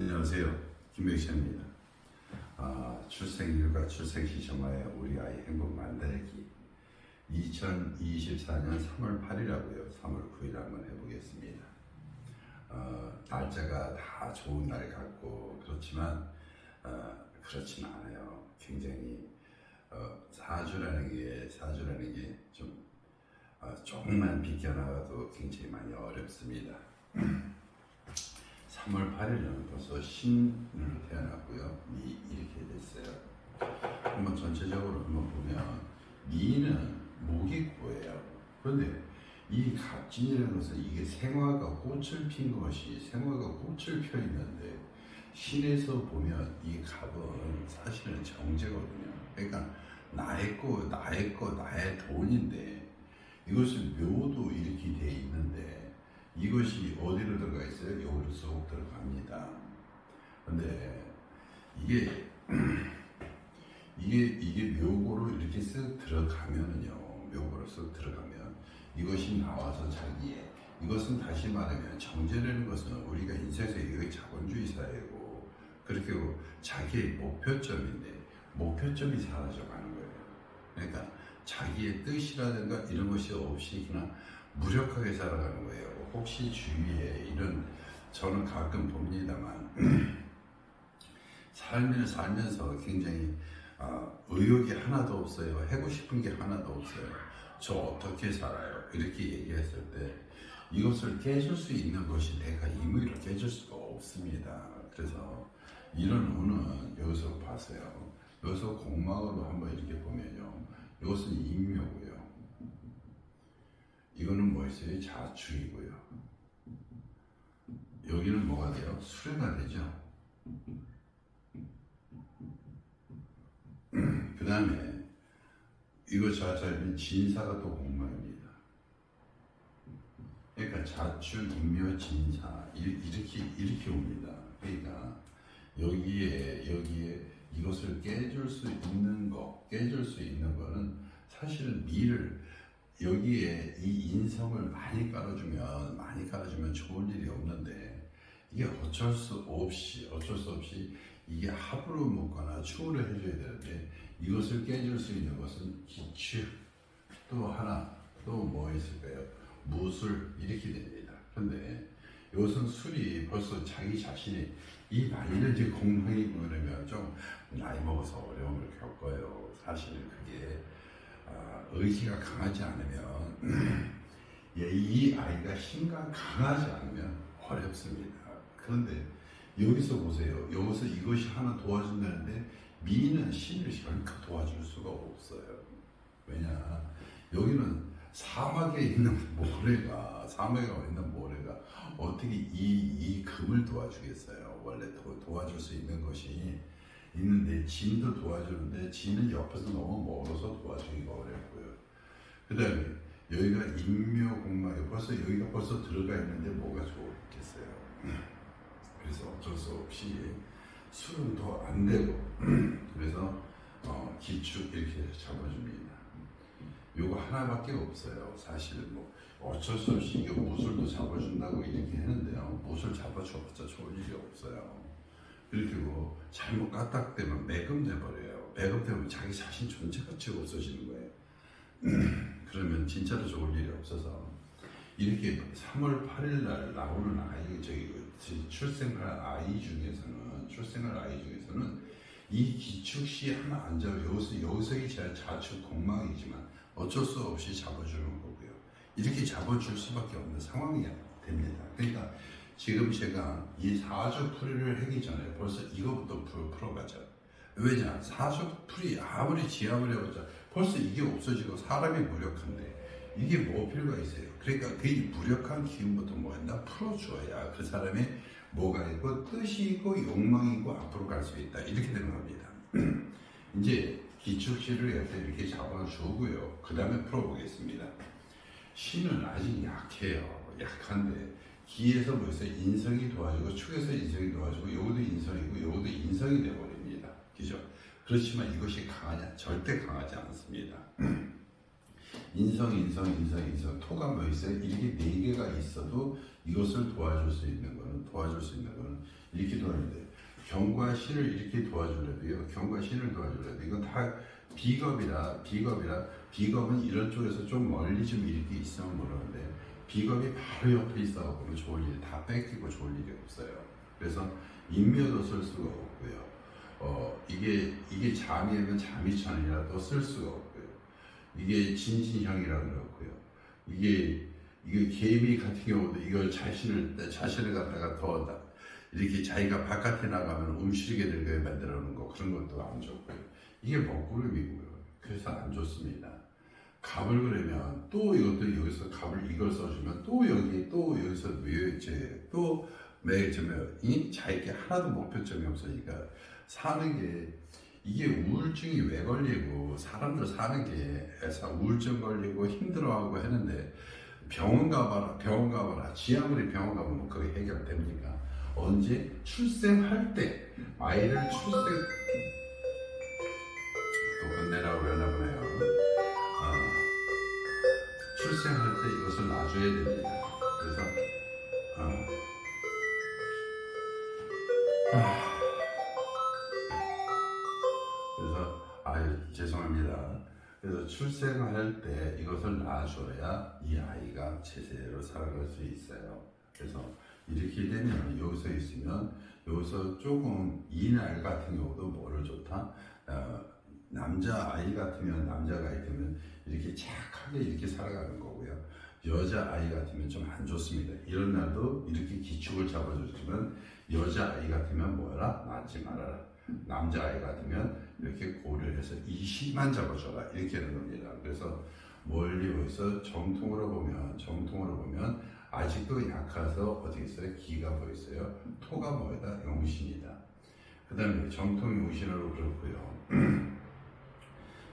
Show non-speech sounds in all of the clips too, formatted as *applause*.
안녕하세요. 김백신입니다. 아, 출생률과 출생시점화의 우리 아이 행복 만들기 2024년 3월 8일하고요. 3월 9일 한번 해보겠습니다. 어, 날짜가 다 좋은 날 같고 그렇지만 어, 그렇진 않아요. 굉장히 어, 사주라는 게 사주라는 게좀 어, 조금만 비껴나가도 굉장히 많이 어렵습니다. 3월 8일은 벌써 신으로 태어났고요. 미 이렇게 됐어요. 한번 전체적으로 한번 보면 미는 목이고예요. 그런데 이 갑진이라는 것은 이게 생화가 꽃을 핀 것이 생화가 꽃을 펴 있는데 신에서 보면 이 갑은 사실은 정제거든요. 그러니까 나의 거, 나의 거, 나의 돈인데 이것을 묘도 이렇게 돼 있는데 이것이 어디로 들어가 있어요? 여기로 쏙 들어갑니다. 근데 이게 *clears throat* 이게 이게 묘고로 이렇게 쓱 들어가면은요. 묘고로 쓱 들어가면 이것이 나와서 자기의 이것은 다시 말하면 정제라는 것은 우리가 인생에서 이게 자본주의 사회고 그렇게 자기의 목표점인데 목표점이 사라져 가는 거예요. 그러니까 자기의 뜻이라든가 이런 것이 없이 그냥 무력하게 살아가는 거예요. 혹시 주위에 이런 저는 가끔 봅니다만 *clears throat* 삶을 살면서 굉장히 아, 의욕이 하나도 없어요. 하고 싶은 게 하나도 없어요. 저 어떻게 살아요? 이렇게 얘기했을 때 이것을 깨줄 수 있는 것이 내가 임의로 깨줄 수가 없습니다. 그래서 이런 운은 여기서 봤어요. 여기서 공막으로 한번 이렇게 보면요. 이것은 인묘고요. 이거는 뭐였어요? 자축이고요. 여기는 뭐가 돼요? 수레가 되죠. *clears throat* 그 다음에 이거 자자면 진사가 또 공망입니다. 그러니까 자축, 인묘, 진사 이- 이렇게 이렇게 옵니다. 그러니까 여기에 여기에 이것을 깨줄 수 있는 거, 깨줄 수 있는 거는 사실은 미를 여기에 이 인성을 많이 깔아주면 많이 깔아주면 좋은 일이 없는데 이게 어쩔 수 없이 어쩔 수 없이 이게 합으로 묶거나 추후를 해줘야 되는데 이것을 깨줄 수 있는 것은 기축 또 하나 또 뭐 있을까요? 무술 이렇게 됩니다. 그런데 이것은 술이 벌써 자기 자신이 이 말년지 공황이고 그러면 좀 나이 먹어서 어려움을 겪어요. 사실은 그게 아, 의지가 강하지 않으면 *clears throat* 예, 이 아이가 힘가 강하지 않으면 어렵습니다. 그런데 여기서 보세요. 여기서 이것이 하나 도와준다는데 미는 신을 결코 도와줄 수가 없어요. 왜냐? 여기는 사막에 있는 모래가 사막에 있는 모래가 어떻게 이, 이 금을 도와주겠어요? 원래 도, 도와줄 수 있는 것이 있는데 진도 도와주는데 진은 옆에서 너무 멀어서 도와주기가 어렵고요. 그 다음에 여기가 인묘공막에 벌써 여기가 벌써 들어가 있는데 뭐가 좋겠어요. 그래서 어쩔 수 없이 술은 더 안 되고 *clears throat* 그래서 어, 기축 이렇게 잡아줍니다. 요거 하나밖에 없어요. 사실 뭐 어쩔 수 없이 이게 무술도 잡아준다고 이렇게 했는데요. 무술 잡아줘봤자 좋은 일이 없어요. 그리고 잘못 까딱되면 매금돼 버려요. 매금되면 자기 자신 존재 가치가 없어지는 거예요. *clears throat* 그러면 진짜로 좋을 일이 없어서 이렇게 3월 8일 날 나오는 아이 저기 출생할 아이 중에서는 출생할 아이 중에서는 이 기축시 하나 안 잡아 여기서 여기서이 제일 자축 공망이지만 어쩔 수 없이 잡아주는 거고요. 이렇게 잡아줄 수밖에 없는 상황이 됩니다. 그러니까 지금 제가 이 사주 풀이를 하기 전에 벌써 이거부터 풀- 풀어가죠. 왜냐 사주 풀이 아무리 지압을 해보자 벌써 이게 없어지고 사람이 무력한데 이게 뭐 필요가 있어요. 그러니까 그 무력한 기운부터 뭐 한다 풀어줘야 그 사람의 뭐가 있고 뜻이 있고 욕망이 있고 앞으로 갈 수 있다 이렇게 되는 겁니다. *clears throat* 이제 옆에 이렇게 잡아주고요. 그 다음에 풀어보겠습니다. 신은 아직 약해요. 약한데 기에서 뭐 있어요? 인성이 도와주고 축에서 인성이 도와주고 요것도 인성이고 요것도 인성이 되어버립니다. 그죠? 그렇지만 이것이 강하냐? 절대 강하지 않습니다. *clears throat* 인성, 인성, 인성, 인성. 토가 뭐 있어요? 이렇게 네 개가 있어도 이것을 도와줄 수 있는 거는 도와줄 수 있는 거는 이렇게 돼요. 경과 신을 이렇게 도와주려도요. 경과 신을 도와주려도 이건 다 비겁이라 비겁이라 비겁은 이런 쪽에서 좀 멀리 좀 이렇게 있으면 모르는데 비겁이 바로 옆에 있어 보면 좋을 일이 다 뺏기고 좋을 일이 없어요. 그래서 인묘도 쓸 수가 없고요. 어 이게 이게 잠이면 잠이천이라도 쓸 수가 없고요. 이게 진신형이라 그렇고요. 이게 이게 개미 같은 경우도 이걸 자신을 자신을 갖다가 더 나- 이렇게 자기가 바깥에 나가면 움츠리게 되게 만들어 놓은 거 그런 것도 안 좋고요. 이게 먹구름이고요. 그래서 안 좋습니다. 갑을 그러면 또 이것도 여기서 갑을 이걸 써주면 또 여기 또 여기서 묘제 또 매점이 자기게 하나도 목표점이 없으니까 사는 게 이게 우울증이 왜 걸리고 사람들 사는 게 애사 우울증 걸리고 힘들어하고 했는데 병원 가봐라 병원 가봐라 지 아무리 병원 가보면 그게 해결됩니까? 언제 출생할 때 아이를 출생 놔줘야 됩니다. 그래서 어, 아, 그래서 아 죄송합니다. 그래서 출생할 때 이것을 놔줘야 이 아이가 제대로 살아갈 수 있어요. 그래서 이렇게 되면 여기서 있으면 여기서 조금 이날 같은 경우도 뭐를 좋다. 어, 남자 아이 같으면 남자가 있으면 이렇게 착하게 이렇게 살아가는 거고요. 여자 아이 같으면 좀 안 좋습니다. 이런 날도 이렇게 기축을 잡아주지만 여자 아이 같으면 뭐라 낳지 말아라. 남자 아이 같으면 이렇게 고려해서 이시만 잡아줘라 이렇게 하는 겁니다. 그래서 멀리 보이서 정통으로 보면 정통으로 보면 아직도 약해서 어디 있어요? 기가 보이세요? 토가 뭐다? 용신이다. 그 다음에 정통 용신으로 그렇고요. *clears throat*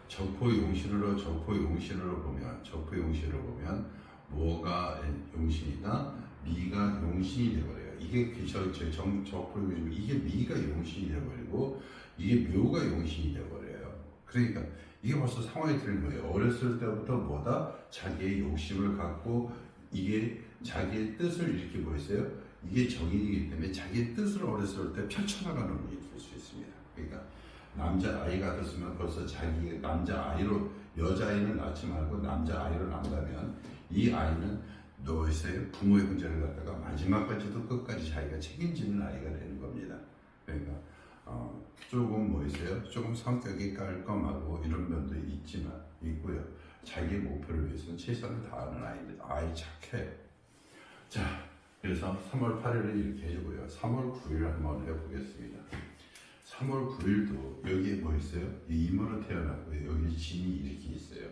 적포 용신으로 적포 용신으로 보면 적포 용신으로 보면 뭐가 용신이다 미가 용신이 되버려요. 이게 그저정 적포 용신 이게 미가 용신이 되버리고 이게 묘가 용신이 되버려요. 그러니까 이게 벌써 상황이 틀린 거예요. 어렸을 때부터 뭐다 자기의 욕심을 갖고 이게 자기의 뜻을 이렇게 보였어요. 이게 정인이기 때문에 자기의 뜻을 어렸을 때 펼쳐나가는 분이 될 수 있습니다. 그러니까 남자 아이가 됐으면 벌써 자기 남자 아이로 여자 아이는 낳지 말고 남자 아이로 낳는다면 이 아이는 너희의 부모의 문제를 갖다가 마지막까지도 끝까지 자기가 책임지는 아이가 되는 겁니다. 그러니까 어, 조금 뭐 있어요? 조금 성격이 깔끔하고 이런 면도 있지만 있고요. 자기 목표를 위해서는 최선을 다하는 아이입니다. 아이 착해. 자, 그래서 3월 8일을 이렇게 해주고요. 3월 9일 한번 해보겠습니다. 3월 9일도 여기에 뭐 있어요? 이 임으로 태어났고요. 여기 진이 이렇게 있어요.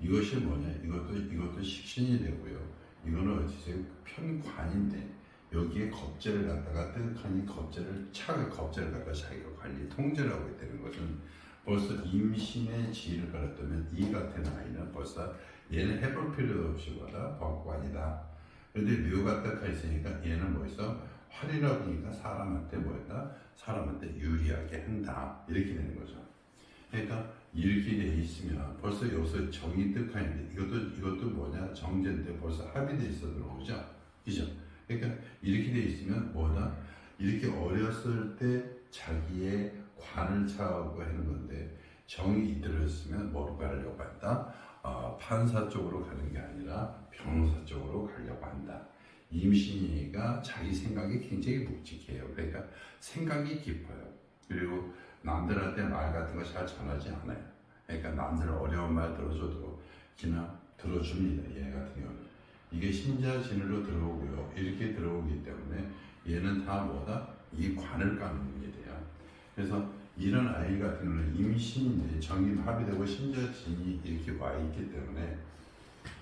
이것이 뭐냐? 이것도 이것도 식신이 되고요. 이거는 어디세요? 편관인데 여기에 겁재를 갖다가 뜨뜻하니 겁재를 차가 겁재를 갖다가 자기가 관리 통제를 하고 있다는 것은 벌써 임신의 지위를 가렸다면 이 같은 아이는 벌써 얘는 해볼 필요도 없이 뭐다 법관이다. 근데 묘가 딱 있으니까 얘는 뭐 있어? 활이라 보니까 사람한테 뭐였다? 사람한테 유리하게 한다. 이렇게 되는 거죠. 그러니까 이렇게 돼 있으면 벌써 여기서 정이 뜻하는데 이것도 이것도 뭐냐? 정제인데 벌써 합의돼 있어 들어오죠. 그죠? 그러니까 이렇게 돼 있으면 뭐다? 이렇게 어렸을 때 자기의 관을 차고 하는 건데 정이 이들었으면 뭐로 가려고 한다? 어, 판사 쪽으로 가는 게 아니라 변호사 쪽으로 가려고 한다. 임신이가 자기 생각이 굉장히 묵직해요. 그러니까 생각이 깊어요. 그리고 남들한테 말 같은 거 잘 전하지 않아요. 그러니까 남들 어려운 말 들어줘도 그냥 들어줍니다. 얘 같은 경우는. 이게 신자 진으로 들어오고요. 이렇게 들어오기 때문에 얘는 다 뭐다? 이 관을 까는 분이 돼요. 그래서 이런 아이 같은 경우는 임신인데 정임 합의되고 신자 진이 이렇게 와 있기 때문에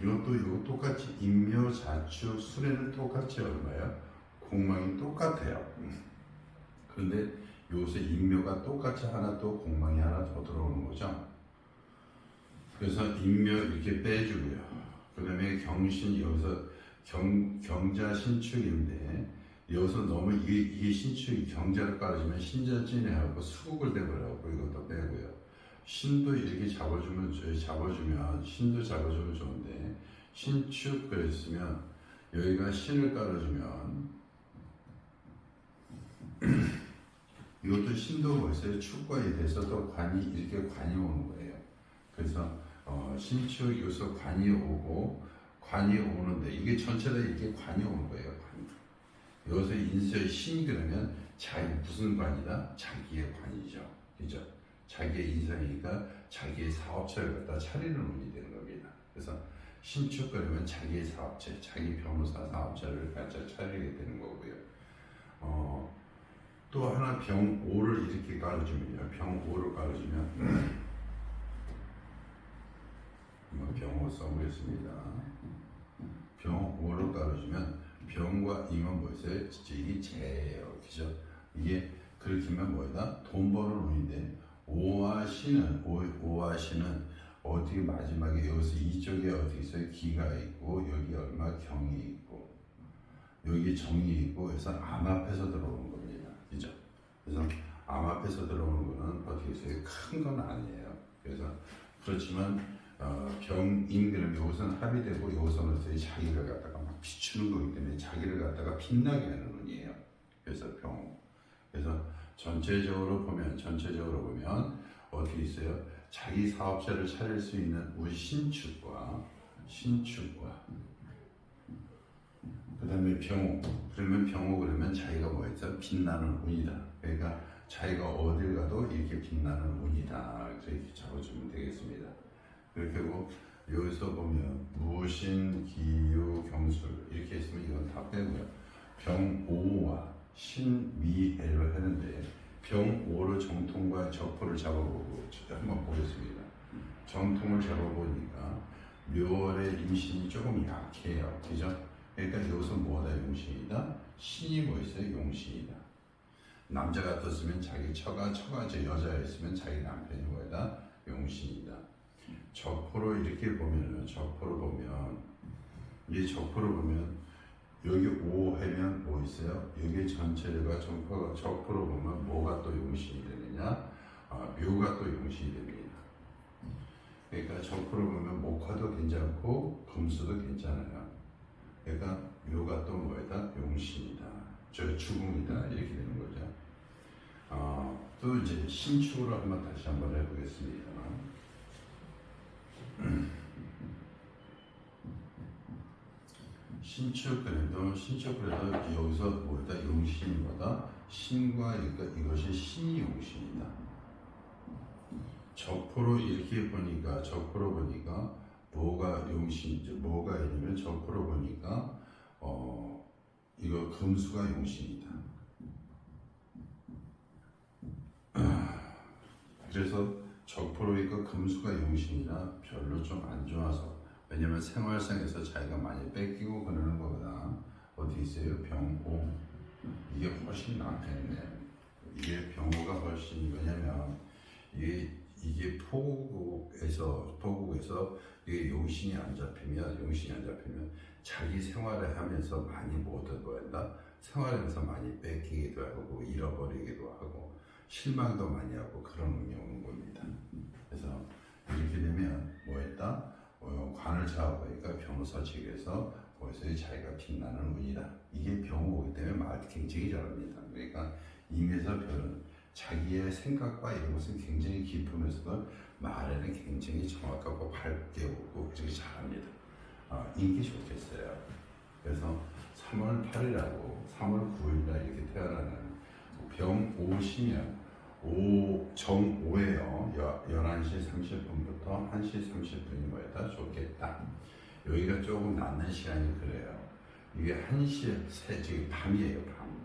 이것도 이거 똑같이 인묘 자축 수레는 똑같이 얼마예요? 공망이 똑같아요. 그런데 요새 인묘가 똑같이 하나 또 공망이 하나 더 들어오는 거죠. 그래서 인묘 이렇게 빼주고요. 그 다음에 경신 여기서 경 경자 신축인데 여기서 너무 이게, 이게 신축이 경자를 깔아주면 신자진해하고 수국을 대버려고 이것도 빼고요. 신도 이렇게 잡아주면 저- 잡아주면 신도 잡아주면 좋은데 신축 그랬으면 여기가 신을 깔아주면 이것도 신도 벌써 축과에 대해서도 관이 이렇게 관이 오는 거예요. 그래서 어, 신축 여기서 관이 오고 관이 오는데 이게 전체가 이렇게 관이 오는 거예요. 관. 여기서 인쇄 신 그러면 자기 무슨 관이다? 자기의 관이죠. 그죠? 자기의 인생이니까 자기의 사업체를 갖다 차리는 운이 되는 겁니다. 그래서 신축 그러면 자기의 사업체, 자기 변호사 사업체를 갖다 차리게 되는 거고요. 어, 또 하나 병오를 이렇게 깔아주면요. 병오를 깔아주면 이거 병오 써보겠습니다. 병오를 깔아주면 병과 임은 뭐였어요? 이게 재예요. 그죠? 이게 그렇게 하면 뭐다? 돈 버는 운인데 오와 신은 오, 오와 신은 어떻게 마지막에 여기서 이쪽에 어떻게 있어요? 기가 있고 여기 얼마 경이 있고 여기 정이 있고 그래서 암 앞에서 들어오는. 그죠? 그래서 암 앞에서 들어오는 거는 있어요? 큰건 아니에요. 그래서 그렇지만 어, 병인 그러면 이것은 합의되고 어떻게 자기를 갖다가 막 비추는 거기 때문에 자기를 갖다가 빛나게 하는 운이에요. 그래서 병. 그래서 전체적으로 보면 전체적으로 보면 어떻게 있어요? 자기 사업체를 차릴 수 있는 우리 신축과 신축과 그 다음에 병호 그러면 병호 그러면 자기가 뭐였어 빛나는 운이다. 그러니까 자기가 어딜 가도 이렇게 빛나는 운이다. 이렇게 적어주면 되겠습니다. 하고 여기서 보면 무신, 기유, 경술 이렇게 있으면 이건 다 빼고요. 병오와 신미해를 하는데 병오를 정통과 적포를 잡아보고 한번 보겠습니다. 정통을 잡아보니까 묘월의 임신이 조금 약해요. 그죠? 그러니까 여기서 뭐다 용신이다? 신이 뭐 있어요? 용신이다. 남자 같았으면 자기 처가 처가 저 여자였으면 자기 남편이 뭐다? 용신이다. 적포로 이렇게 보면은 적포로 보면 이 적포로 보면 여기 오 하면 뭐 있어요? 여기 전체가 적포가 적포로 보면 뭐가 또 용신이 되느냐? 아, 묘가 또 용신이 됩니다. 그러니까 적포로 보면 목화도 괜찮고 금수도 괜찮아요. 그러니까 묘가 또 뭐다? 용신이다. 저 죽음이다 이렇게 되는 거죠. 아, 또 이제 신축으로 한번 다시 한번 해보겠습니다. 신축 그래도 신축 그래도 여기서 뭐다 용신보다 신과 이거, 이것이 신이 용신이다. 적포로 이렇게 보니까 적포로 보니까 뭐가 용신이죠? 뭐가 있냐면 적포로 보니까 어 이거 금수가 용신이다. 그래서 적포로니까 금수가 용신이라 별로 좀 안 좋아서 왜냐면 생활상에서 자기가 많이 뺏기고 그러는 거보다 어디 있어요? 병호 이게 훨씬 낫겠네. 이게 병호가 훨씬 왜냐면 이게 이게 포국에서 포국에서 이게 용신이 안 잡히면 용신이 안 잡히면 자기 생활을 하면서 많이 못 얻어낸다? 생활하면서 많이 뺏기기도 하고 잃어버리기도 하고 실망도 많이 하고 그런 운이 오는 겁니다. 그래서 이렇게 되면 뭐했다? 어, 관을 잡아보니까 변호사 측에서 거기서 자기가 빛나는 운이다. 이게 병호기 때문에 말 굉장히 잘합니다. 그러니까 임에서 별은 자기의 생각과 이런 것은 굉장히 깊으면서도 말에는 굉장히 정확하고 밝게 오고 굉장히 잘합니다. 아, 인기 좋겠어요. 그래서 3월 8일하고 3월 9일날 이렇게 태어나는 병오시면 오, 정오에요. 11시 30분부터 1시 30분이 뭐였다? 좋겠다. 여기가 조금 낮는 시간이 그래요. 이게 1시, 새, 지금 밤이에요, 밤.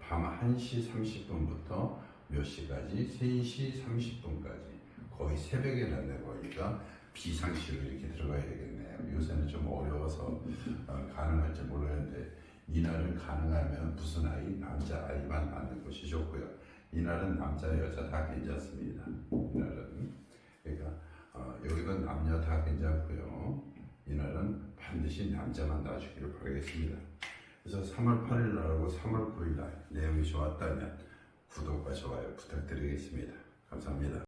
밤 1시 30분부터 몇 시까지? 3시 30분까지. 거의 새벽에 났네, 거기가. 비상시로 이렇게 들어가야 되겠네요. 요새는 좀 어려워서 어, 가능할지 모르겠는데, 이날은 가능하면 무슨 아이, 남자 아이만 낳는 것이 좋고요. 이날은 남자 여자 다 괜찮습니다. 이날은 그러니까 어, 여기도 남녀 다 괜찮고요. 이날은 반드시 남자만 낳아주기를 바라겠습니다. 그래서 3월 8일 날하고 3월 9일 날 내용이 좋았다면 구독과 좋아요 부탁드리겠습니다. 감사합니다.